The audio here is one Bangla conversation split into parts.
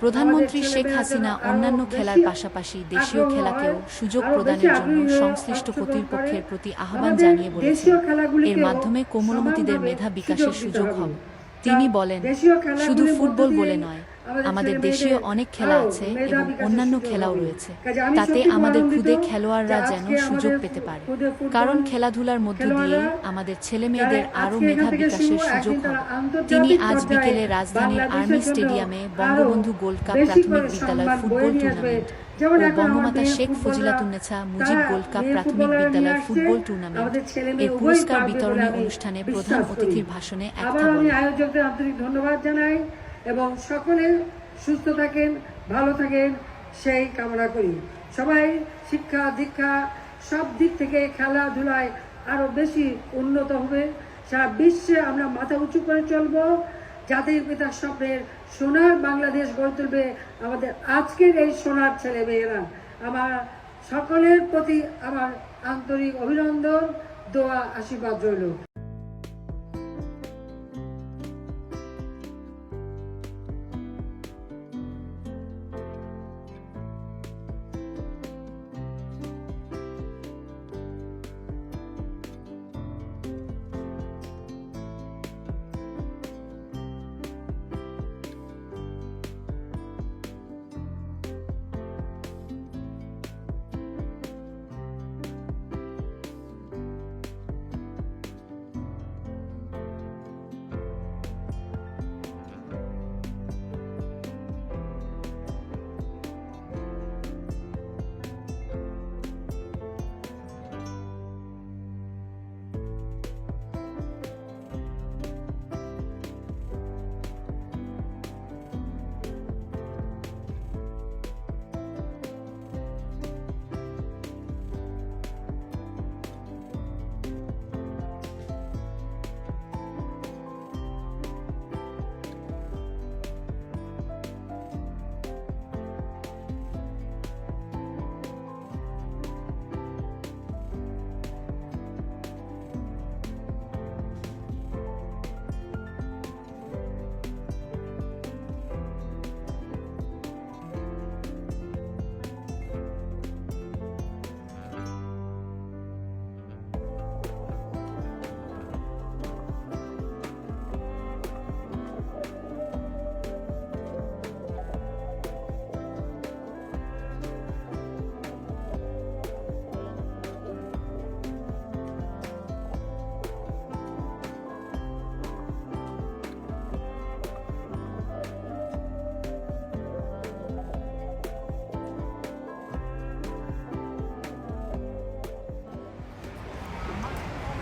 প্রধানমন্ত্রী শেখ হাসিনা অন্যান্য খেলার পাশাপাশি দেশীয় খেলাকেও সুযোগ প্রদানের জন্য সংশ্লিষ্ট কর্তৃপক্ষের প্রতি আহ্বান জানিয়ে বলেছেন। এর মাধ্যমে কোমলমতিদের মেধা বিকাশের সুযোগ হবে। তিনি বলেন শুধু ফুটবল বলে নয় আমাদের দেশীয় অনেক খেলা আছে এবং অন্যান্য খেলাও রয়েছে। তাতে আমাদের খুদে খেলোয়াড়রা যেন সুযোগ পেতে পারে। কারণ খেলাধুলার মধ্য দিয়ে আমাদের ছেলে মেয়েদের আরও মেধা বিকাশের সুযোগ হবে। তিনি আজ বিকেলে রাজধানীর আর্মি স্টেডিয়ামে বঙ্গবন্ধু গোল্ড কাপ প্রাথমিক বিদ্যালয় ফুটবল টুর্নামেন্ট ও বঙ্গমাতা শেখ ফজিলাতুন্নেছা মুজিব গোল্ড কাপ প্রাথমিক বিদ্যালয় ফুটবল টুর্নামেন্ট এর পুরস্কার বিতরণী অনুষ্ঠানে প্রধান অতিথির ভাষণে এক কথা এবং আমি বলেন আয়োজকদের আন্তরিক ধন্যবাদ জানাই। এবং সকলে সুস্থ থাকেন, ভালো থাকেন, সেই কামনা করি। সবাই শিক্ষা, দীক্ষা, সব দিক থেকে খেলাধুলায় আরও বেশি উন্নত হবে। সারা বিশ্বে আমরা মাথা উঁচু করে চলবো। জাতির পিতার স্বপ্নের সোনার বাংলাদেশ গড়ে তুলবে আমাদের আজকের এই সোনার ছেলে মেয়েরা আমার সকলের প্রতি আমার আন্তরিক অভিনন্দন, দোয়া, আশীর্বাদ রইল।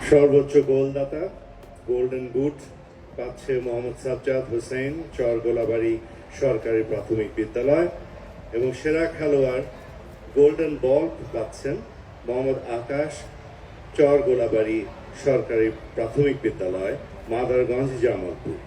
সর্বোচ্চ গোলদাতা গোল্ডেন বুট পাচ্ছে মোহাম্মদ সাজ্জাদ হোসেন, চরগোলাবাড়ি সরকারি প্রাথমিক বিদ্যালয়। এবং সেরা খেলোয়াড় গোল্ডেন বল পাচ্ছেন মোহাম্মদ আকাশ, চরগোলাবাড়ি সরকারি প্রাথমিক বিদ্যালয়, মাদারগঞ্জ, জামালপুর।